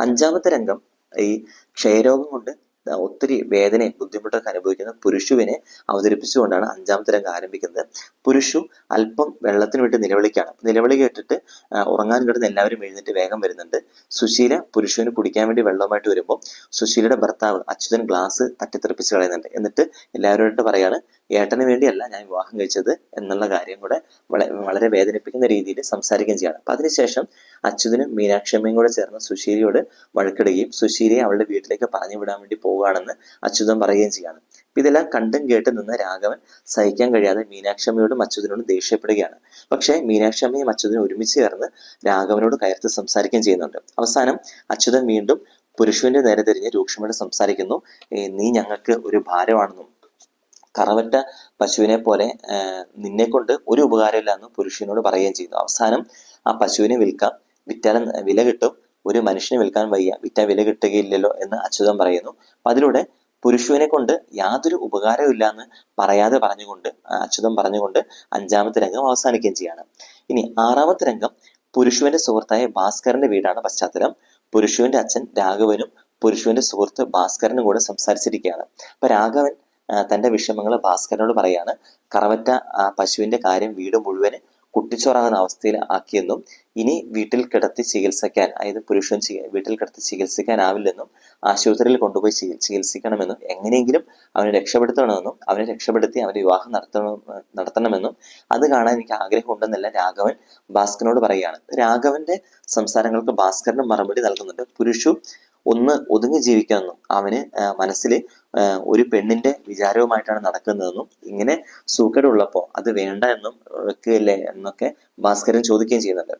അഞ്ചാമത്തെ രംഗം ഈ ക്ഷയരോഗം കൊണ്ട് ഒത്തിരി വേദനയും ബുദ്ധിമുട്ടൊക്കെ അനുഭവിക്കുന്ന പുരുഷുവിനെ അവതരിപ്പിച്ചുകൊണ്ടാണ് അഞ്ചാമത്തെ രംഗം ആരംഭിക്കുന്നത്. പുരുഷു അല്പം വെള്ളത്തിന് വേണ്ടി നിലവിളിക്കാണ് നിലവിളി കേട്ടിട്ട് ഉറങ്ങാൻ കിടന്ന് എല്ലാവരും എഴുന്നേറ്റ് വേഗം വരുന്നുണ്ട്. സുശീല പുരുഷുവിന് കുടിക്കാൻ വേണ്ടി വെള്ളവുമായിട്ട് വരുമ്പോൾ സുശീലയുടെ ഭർത്താവ് അച്യുതൻ ഗ്ലാസ് തട്ടിത്തെറിപ്പിച്ച് കളയുന്നുണ്ട്. എന്നിട്ട് എല്ലാവരോടും പറയാണ് ഏട്ടന് വേണ്ടിയല്ല ഞാൻ വിവാഹം കഴിച്ചത് എന്നുള്ള കാര്യം കൂടെ വള- വളരെ വേദനിപ്പിക്കുന്ന രീതിയിൽ സംസാരിക്കുകയും ചെയ്യാണ്. അപ്പൊ അതിനുശേഷം അച്യുതനും മീനാക്ഷമ്മയും കൂടെ ചേർന്ന് സുശീലയോട് വഴക്കിടുകയും സുശീലയെ അവളുടെ വീട്ടിലേക്ക് പറഞ്ഞു വിടാൻ വേണ്ടി പോവുകയാണെന്ന് അച്യുതൻ പറയുകയും ചെയ്യാണ് ഇതെല്ലാം കണ്ടും കേട്ട് നിന്ന് രാഘവൻ സഹിക്കാൻ കഴിയാതെ മീനാക്ഷമ്മയോടും അച്യുതനോടും ദേഷ്യപ്പെടുകയാണ്. പക്ഷേ മീനാക്ഷമ്മയും അച്യുതനും ഒരുമിച്ച് ചേർന്ന് രാഘവനോട് കയർത്ത് സംസാരിക്കുകയും ചെയ്യുന്നുണ്ട്. അവസാനം അച്യുതൻ വീണ്ടും പുരുഷുവിന്റെ നേരെ തിരിഞ്ഞ് രൂക്ഷമായിട്ട് സംസാരിക്കുന്നു. നീ ഞങ്ങൾക്ക് ഒരു ഭാരമാണെന്നും കറവറ്റ പശുവിനെ പോലെ നിന്നെ കൊണ്ട് ഒരു ഉപകാരമില്ല എന്ന് പുരുഷനോട് പറയുകയും ചെയ്യുന്നു. അവസാനം ആ പശുവിനെ വിൽക്കാം. വിറ്റാൽ വില കിട്ടും. ഒരു മനുഷ്യനെ വിൽക്കാൻ വയ്യ വിറ്റാൽ വില കിട്ടുകയില്ലല്ലോ എന്ന് അച്യുതൻ പറയുന്നു. അപ്പൊ അതിലൂടെ പുരുഷുവിനെ കൊണ്ട് യാതൊരു ഉപകാരവും ഇല്ല എന്ന് പറയാതെ പറഞ്ഞുകൊണ്ട് അച്യുതം പറഞ്ഞുകൊണ്ട് അഞ്ചാമത്തെ രംഗം അവസാനിക്കുകയും ചെയ്യാണ്. ഇനി ആറാമത്തെ രംഗം പുരുഷുവിന്റെ സുഹൃത്തായ ഭാസ്കരന്റെ വീടാണ് പശ്ചാത്തലം. പുരുഷുവിന്റെ അച്ഛൻ രാഘവനും പുരുഷുവിന്റെ സുഹൃത്ത് ഭാസ്കരനും കൂടെ സംസാരിച്ചിരിക്കുകയാണ്. അപ്പൊ രാഘവൻ തന്റെ വിഷമങ്ങൾ ഭാസ്കരനോട് പറയാണ്. കറവറ്റ പശുവിന്റെ കാര്യം വീട് മുഴുവൻ കുട്ടിച്ചോറാകുന്ന അവസ്ഥയിൽ ആക്കിയെന്നും ഇനി വീട്ടിൽ കിടത്തി ചികിത്സിക്കാൻ അതായത് പുരുഷൻ വീട്ടിൽ കിടത്തി ചികിത്സിക്കാനാവില്ലെന്നും ആശുപത്രിയിൽ കൊണ്ടുപോയി ചികി- ചികിത്സിക്കണമെന്നും എങ്ങനെയെങ്കിലും അവനെ രക്ഷപ്പെടുത്തണമെന്നും അവനെ രക്ഷപ്പെടുത്തി അവന്റെ വിവാഹം നടത്തണം നടത്തണമെന്നും അത് കാണാൻ എനിക്ക് ആഗ്രഹമുണ്ടെന്നല്ല രാഘവൻ ഭാസ്കരനോട് പറയുകയാണ്. രാഘവന്റെ സംസാരങ്ങൾക്ക് ഭാസ്കരന് മറുപടി നൽകുന്നുണ്ട്. പുരുഷു ഒന്ന് ഒതുങ്ങി ജീവിക്കാമെന്നും അവന് മനസ്സിൽ ഒരു പെണ്ണിന്റെ വിചാരവുമായിട്ടാണ് നടക്കുന്നതെന്നും ഇങ്ങനെ സൂക്കേടുള്ളപ്പോ അത് വേണ്ട എന്നും വെക്കുകയല്ലേ എന്നൊക്കെ ഭാസ്കരൻ ചോദിക്കുകയും ചെയ്യുന്നുണ്ട്.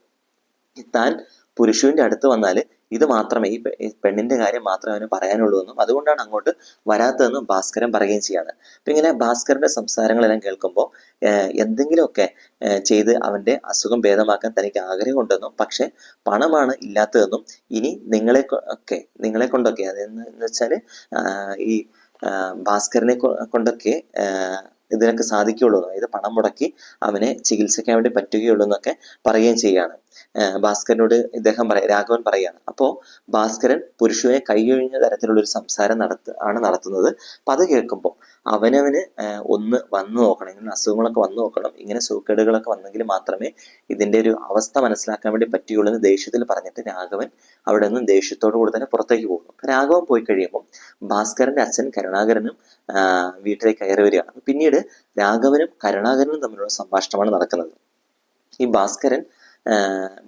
താൻ പുരുഷുവിന്റെ അടുത്ത് വന്നാൽ ഇത് മാത്രമേ ഈ പെണ്ണിന്റെ കാര്യം മാത്രമേ അവന് പറയാനുള്ളൂ എന്നും അതുകൊണ്ടാണ് അങ്ങോട്ട് വരാത്തതെന്നും ഭാസ്കരൻ പറയുകയും ചെയ്യാണ്. അപ്പൊ ഇങ്ങനെ ഭാസ്കരന്റെ സംസാരങ്ങളെല്ലാം കേൾക്കുമ്പോൾ എന്തെങ്കിലുമൊക്കെ ചെയ്ത് അവന്റെ അസുഖം ഭേദമാക്കാൻ തനിക്ക് ആഗ്രഹമുണ്ടെന്നും പക്ഷെ പണമാണ് ഇല്ലാത്തതെന്നും ഇനി നിങ്ങളെ ഒക്കെ നിങ്ങളെ കൊണ്ടൊക്കെ അതെന്ന് വെച്ചാൽ ഈ ഭാസ്കരനെ കൊണ്ടൊക്കെ ഇതിനൊക്കെ സാധിക്കുകയുള്ളൂ. അതായത് പണം മുടക്കി അവനെ ചികിത്സിക്കാൻ വേണ്ടി പറ്റുകയുള്ളൂ എന്നൊക്കെ പറയുകയും ചെയ്യാണ് ആഹ് ഭാസ്കരനോട് ഇദ്ദേഹം പറയ രാഘവൻ പറയാണ് അപ്പോൾ ഭാസ്കരൻ പുരുഷനെ കൈയൊഴിഞ്ഞ തരത്തിലുള്ള ഒരു സംസാരം നടത്ത ആണ് നടത്തുന്നത്. അപ്പൊ അത് കേൾക്കുമ്പോൾ അവനവന് ഒന്ന് വന്നു നോക്കണം ഇങ്ങനെ അസുഖങ്ങളൊക്കെ വന്നു നോക്കണം ഇങ്ങനെ സൂക്കേടുകളൊക്കെ വന്നെങ്കിൽ മാത്രമേ ഇതിന്റെ ഒരു അവസ്ഥ മനസ്സിലാക്കാൻ വേണ്ടി പറ്റുകയുള്ളൂ എന്ന് ദേഷ്യത്തിൽ പറഞ്ഞിട്ട് രാഘവൻ അവിടെ നിന്നും ദേഷ്യത്തോടു കൂടി തന്നെ പുറത്തേക്ക് പോകുന്നു. രാഘവൻ പോയി കഴിയുമ്പോൾ ഭാസ്കരന്റെ അച്ഛൻ കരുണാകരനും വീട്ടിലേക്ക് കയറി വരികയാണ്. പിന്നീട് രാഘവനും കരുണാകരനും തമ്മിലുള്ള സംഭാഷണമാണ് നടക്കുന്നത്. ഈ ഭാസ്കരൻ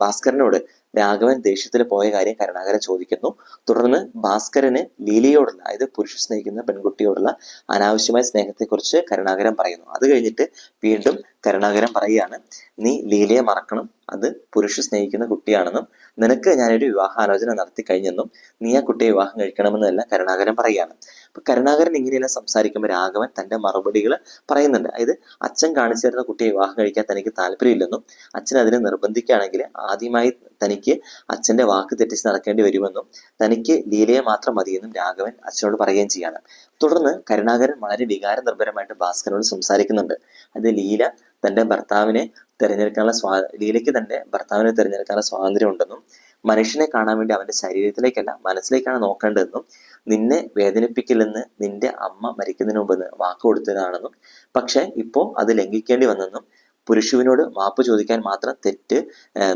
ഭാസ്കരനോട് രാഘവൻ ദേഷ്യത്തിൽ പോയ കാര്യം കരുണാകരൻ ചോദിക്കുന്നു. തുടർന്ന് ഭാസ്കരന് ലീലയോടുള്ള അതായത് പുരുഷ സ്നേഹിക്കുന്ന പെൺകുട്ടിയോടുള്ള അനാവശ്യമായ സ്നേഹത്തെക്കുറിച്ച് കരുണാകരൻ പറയുന്നു. അത് കഴിഞ്ഞിട്ട് വീണ്ടും കരുണാകരൻ പറയുകയാണ് നീ ലീലയെ മറക്കണം. അത് പുരുഷ സ്നേഹിക്കുന്ന കുട്ടിയാണെന്നും നിനക്ക് ഞാനൊരു വിവാഹാലോചന നടത്തി കഴിഞ്ഞെന്നും നീ ആ കുട്ടിയെ വിവാഹം കഴിക്കണമെന്നല്ല കരുണാകരൻ പറയുകയാണ്. അപ്പൊ കരുണാകരൻ ഇങ്ങനെയെല്ലാം സംസാരിക്കുമ്പോൾ രാഘവൻ തന്റെ മറുപടികൾ പറയുന്നുണ്ട്. അതായത് അച്ഛൻ കാണിച്ചു തരുന്ന കുട്ടിയെ വിവാഹം കഴിക്കാൻ തനിക്ക് താല്പര്യമില്ലെന്നും അച്ഛൻ അതിനെ നിർബന്ധിക്കുകയാണെങ്കിൽ ആദ്യമായി തനിക്ക് അച്ഛന്റെ വാക്ക് തെറ്റിച്ച് നടക്കേണ്ടി വരുമെന്നും തനിക്ക് ലീലയെ മാത്രം മതിയെന്നും രാഘവൻ അച്ഛനോട് പറയുകയും ചെയ്യാണ്. തുടർന്ന് കരുണാകരൻ വളരെ വികാര നിർഭരമായിട്ട് ഭാസ്കരനോട് സംസാരിക്കുന്നുണ്ട്. അത് ലീല തന്റെ ഭർത്താവിനെ തിരഞ്ഞെടുക്കാനുള്ള സ്വാ ലീലയ്ക്ക് തന്റെ ഭർത്താവിനെ തിരഞ്ഞെടുക്കാനുള്ള സ്വാതന്ത്ര്യം ഉണ്ടെന്നും മനുഷ്യനെ കാണാൻ വേണ്ടി അവന്റെ ശരീരത്തിലേക്കല്ല മനസ്സിലേക്കാണ് നോക്കേണ്ടതെന്നും നിന്നെ വേദനിപ്പിക്കില്ലെന്ന് നിന്റെ അമ്മ മരിക്കുന്നതിന് മുമ്പ് വാക്ക് കൊടുത്തതാണെന്നും പക്ഷേ ഇപ്പോ അത് ലംഘിക്കേണ്ടി വന്നെന്നും പുരുഷുവിനോട് മാപ്പ് ചോദിക്കാൻ മാത്രം തെറ്റ്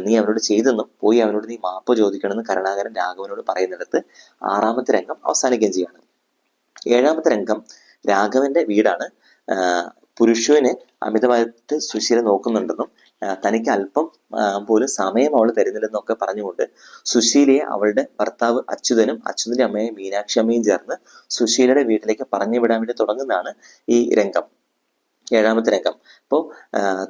നീ അവനോട് ചെയ്തെന്നും പോയി അവനോട് നീ മാപ്പ് ചോദിക്കണമെന്ന് കരുണാകരൻ രാഘവനോട് പറയുന്നിടത്ത് ആറാമത്തെ രംഗം അവസാനിക്കുകയും ചെയ്യാണ്. ഏഴാമത്തെ രംഗം രാഘവന്റെ വീടാണ്. പുരുഷുവിനെ അമിതമായിട്ട് സുശീല നോക്കുന്നുണ്ടെന്നും തനിക്ക് അല്പം പോലും സമയം അവൾ തരുന്നില്ലെന്നൊക്കെ പറഞ്ഞുകൊണ്ട് സുശീലയെ അവളുടെ ഭർത്താവ് അച്യുതനും അച്യുതന്റെ അമ്മയെ മീനാക്ഷി അമ്മയും ചേർന്ന് സുശീലയുടെ വീട്ടിലേക്ക് പറഞ്ഞു വിടാൻ വേണ്ടി തുടങ്ങുന്നതാണ് ഈ രംഗം. ഏഴാമത്തെ രംഗം. അപ്പോൾ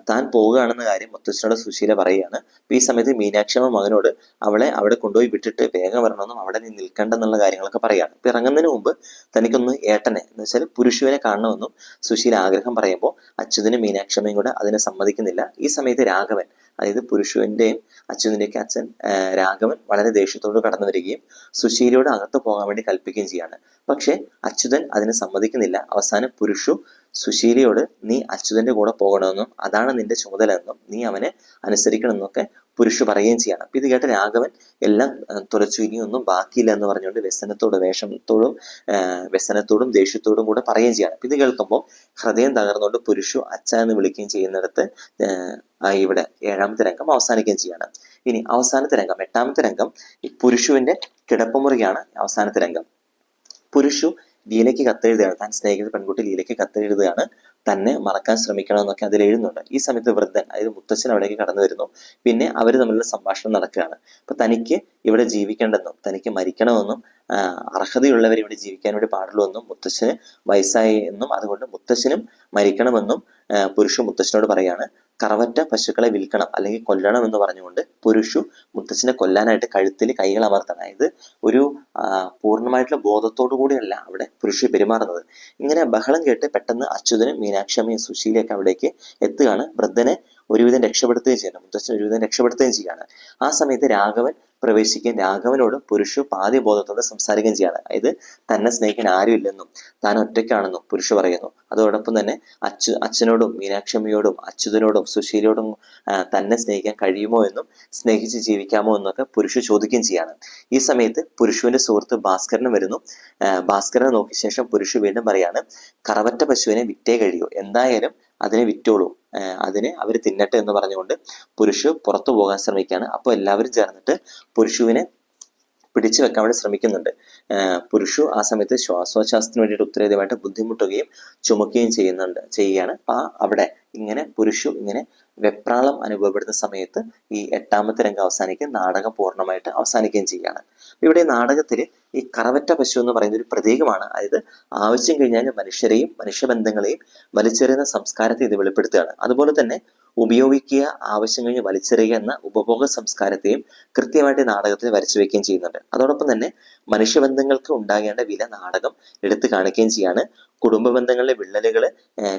താൻ പോവുകയാണെന്ന കാര്യം മുത്തച്ഛനോട് സുശീല പറയുകയാണ്. ഈ സമയത്ത് മീനാക്ഷമ്മ മകനോട് അവളെ അവിടെ കൊണ്ടുപോയി വിട്ടിട്ട് വേഗം വരണമെന്നും അവിടെ നീ നിൽക്കണ്ടെന്നുള്ള കാര്യങ്ങളൊക്കെ പറയുകയാണ്. അപ്പൊ ഇറങ്ങുന്നതിന് മുമ്പ് തനിക്കൊന്ന് ഏട്ടനെ എന്ന് വെച്ചാൽ പുരുഷുവിനെ കാണണമെന്നും സുശീല ആഗ്രഹം പറയുമ്പോൾ അച്യുതനും മീനാക്ഷമ്മയും കൂടെ അതിനെ സമ്മതിക്കുന്നില്ല. ഈ സമയത്ത് രാഘവൻ അതായത് പുരുഷുവിന്റെയും അച്യുതന്റെയൊക്കെ അച്ഛൻ രാഘവൻ വളരെ ദേഷ്യത്തോട് കടന്നു വരികയും സുശീലയോട് അകത്ത് പോകാൻ വേണ്ടി കൽപ്പിക്കുകയും ചെയ്യാണ്. പക്ഷെ അച്യുതൻ അതിനെ സമ്മതിക്കുന്നില്ല. അവസാനം പുരുഷു സുശീലയോട് നീ അച്യുതന്റെ കൂടെ പോകണമെന്നും അതാണ് നിന്റെ ചുമതല എന്നും നീ അവനെ അനുസരിക്കണമെന്നൊക്കെ പുരുഷ പറയുകയും ചെയ്യണം. അപ്പൊ ഇത് കേട്ട രാഘവൻ എല്ലാം തുലച്ചു ഇനിയൊന്നും ബാക്കിയില്ല എന്ന് പറഞ്ഞുകൊണ്ട് വ്യസനത്തോട് വേഷത്തോടും വ്യസനത്തോടും ദേഷ്യത്തോടും കൂടെ പറയുകയും ചെയ്യണം. ഇത് കേൾക്കുമ്പോൾ ഹൃദയം തകർന്നുകൊണ്ട് പുരുഷു അച്ഛ എന്ന് വിളിക്കുകയും ചെയ്യുന്നിടത്ത് ഇവിടെ ഏഴാമത്തെ രംഗം അവസാനിക്കുകയും ചെയ്യണം. ഇനി അവസാനത്തെ രംഗം എട്ടാമത്തെ രംഗം ഈ പുരുഷുവിന്റെ കിടപ്പുമുറിയാണ് അവസാനത്തെ രംഗം. പുരുഷു ലീലയ്ക്ക് കത്തെഴുതുകയാണ്. താൻ സ്നേഹിക്കുന്ന പെൺകുട്ടി ലീലയ്ക്ക് കത്തെഴുതുകയാണ്. തന്നെ മറക്കാൻ ശ്രമിക്കണം എന്നൊക്കെ അതിൽ എഴുതുന്നുണ്ട്. ഈ സമയത്ത് വൃദ്ധൻ അതായത് മുത്തച്ഛൻ അവിടേക്ക് കടന്നു വരുന്നു. പിന്നെ അവർ തമ്മിലുള്ള സംഭാഷണം നടക്കുകയാണ്. അപ്പൊ തനിക്ക് ഇവിടെ ജീവിക്കേണ്ടെന്നും തനിക്ക് മരിക്കണമെന്നും അർഹതയുള്ളവർ ഇവിടെ ജീവിക്കാൻ വേണ്ടി പാടുള്ളൂ എന്നും മുത്തച്ഛന് വയസ്സായി എന്നും അതുകൊണ്ട് മുത്തച്ഛനും മരിക്കണമെന്നും പുരുഷൻ മുത്തച്ഛനോട് പറയാണ്. കറവറ്റ പശുക്കളെ വിൽക്കണം അല്ലെങ്കിൽ കൊല്ലണം എന്ന് പറഞ്ഞുകൊണ്ട് പുരുഷു മുത്തച്ഛനെ കൊല്ലാനായിട്ട് കഴുത്തിൽ കൈകൾ അമർത്തണം. അതായത് ഒരു പൂർണമായിട്ടുള്ള ബോധത്തോടു കൂടിയല്ല അവിടെ പുരുഷു പെരുമാറുന്നത്. ഇങ്ങനെ ബഹളം കേട്ട് പെട്ടെന്ന് അച്യുതനും മീനാക്ഷമ്മയും സുശീലയൊക്കെ അവിടേക്ക് എത്തുകയാണ്. വൃദ്ധനെ ഒരുവിധം രക്ഷപ്പെടുത്തുകയും ചെയ്യണം. മുത്തച്ഛൻ ഒരുവിധം രക്ഷപ്പെടുത്തുകയും ചെയ്യാണ്. ആ സമയത്ത് രാഘവൻ പ്രവേശിക്കുകയും രാഘവനോട് പുരുഷു പാതി ബോധത്തോടെ സംസാരിക്കുകയും ചെയ്യാണ്. അതായത് തന്നെ സ്നേഹിക്കാൻ ആരുമില്ലെന്നും താൻ ഒറ്റയ്ക്കാണെന്നും പുരുഷു പറയുന്നു. അതോടൊപ്പം തന്നെ അച്ഛ അച്ഛനോടും മീനാക്ഷമ്മയോടും അച്യുതനോടും സുശീലയോടും തന്നെ സ്നേഹിക്കാൻ കഴിയുമോ എന്നും സ്നേഹിച്ച് ജീവിക്കാമോ എന്നൊക്കെ പുരുഷ ചോദിക്കുകയും ചെയ്യാണ്. ഈ സമയത്ത് പുരുഷുവിന്റെ സുഹൃത്ത് ഭാസ്കരനും വരുന്നു. ഭാസ്കരനെ നോക്കിയ ശേഷം പുരുഷു വീണ്ടും പറയാണ് കറവറ്റ പശുവിനെ വിറ്റേ കഴിയൂ. എന്തായാലും അതിനെ വിറ്റോളൂ. അതിനെ അവർ തിന്നട്ടെ എന്ന് പറഞ്ഞുകൊണ്ട് പുരുഷു പുറത്തു പോകാൻ ശ്രമിക്കുകയാണ്. അപ്പോൾ എല്ലാവരും ചേർന്നിട്ട് പുരുഷുവിനെ പിടിച്ചു വെക്കാൻ വേണ്ടി ശ്രമിക്കുന്നുണ്ട്. പുരുഷു ആ സമയത്ത് ശ്വാസോച്ഛ്വാസത്തിന് വേണ്ടിയിട്ട് ഉത്തരേതമായിട്ട് ബുദ്ധിമുട്ടുകയും ചുമക്കുകയും ചെയ്യുന്നുണ്ട് ചെയ്യുകയാണ്. ആ അവിടെ ഇങ്ങനെ പുരുഷു ഇങ്ങനെ വെപ്രാളം അനുഭവപ്പെടുന്ന സമയത്ത് ഈ എട്ടാമത്തെ രംഗം അവസാനിക്കും നാടകം പൂർണമായിട്ട് അവസാനിക്കുകയും ചെയ്യുകയാണ്. ഇവിടെ നാടകത്തിൽ ഈ കറവറ്റ പശു എന്ന് പറയുന്ന ഒരു പ്രതീകമാണ്. അതായത് ആവശ്യം കഴിഞ്ഞാൽ മനുഷ്യരെയും മനുഷ്യബന്ധങ്ങളെയും വലിച്ചെറിയുന്ന സംസ്കാരത്തെ ഇത് വെളിപ്പെടുത്തുകയാണ്. അതുപോലെ തന്നെ ഉപയോഗിക്കുക ആവശ്യം കഴിഞ്ഞ് വലിച്ചെറിയുക എന്ന ഉപഭോഗ സംസ്കാരത്തെയും കൃത്യമായിട്ട് നാടകത്തിൽ വരച്ചു വയ്ക്കുകയും ചെയ്യുന്നുണ്ട്. അതോടൊപ്പം തന്നെ മനുഷ്യബന്ധങ്ങൾക്ക് ഉണ്ടാകേണ്ട വില നാടകം എടുത്തു കാണിക്കുകയും ചെയ്യാണ്. കുടുംബ ബന്ധങ്ങളിലെ വിള്ളലുകൾ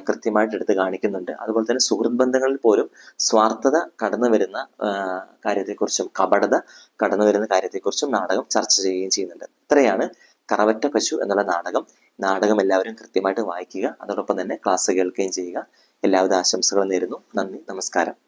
കൃത്യമായിട്ട് എടുത്ത് കാണിക്കുന്നുണ്ട്. അതുപോലെ തന്നെ സുഹൃത്ത് ബന്ധങ്ങളിൽ പോലും സ്വാർത്ഥത കടന്നു വരുന്ന കാര്യത്തെക്കുറിച്ചും കപടത കടന്നു വരുന്ന കാര്യത്തെക്കുറിച്ചും നാടകം ചർച്ച ചെയ്യുകയും ചെയ്യുന്നുണ്ട്. ഇത്രയാണ് കറവറ്റ പശു എന്നുള്ള നാടകം. നാടകം എല്ലാവരും കൃത്യമായിട്ട് വായിക്കുക. അതോടൊപ്പം തന്നെ ക്ലാസ് കേൾക്കുകയും ചെയ്യുക. എല്ലാവിധ ആശംസകളും നേരുന്നു. നന്ദി. നമസ്കാരം.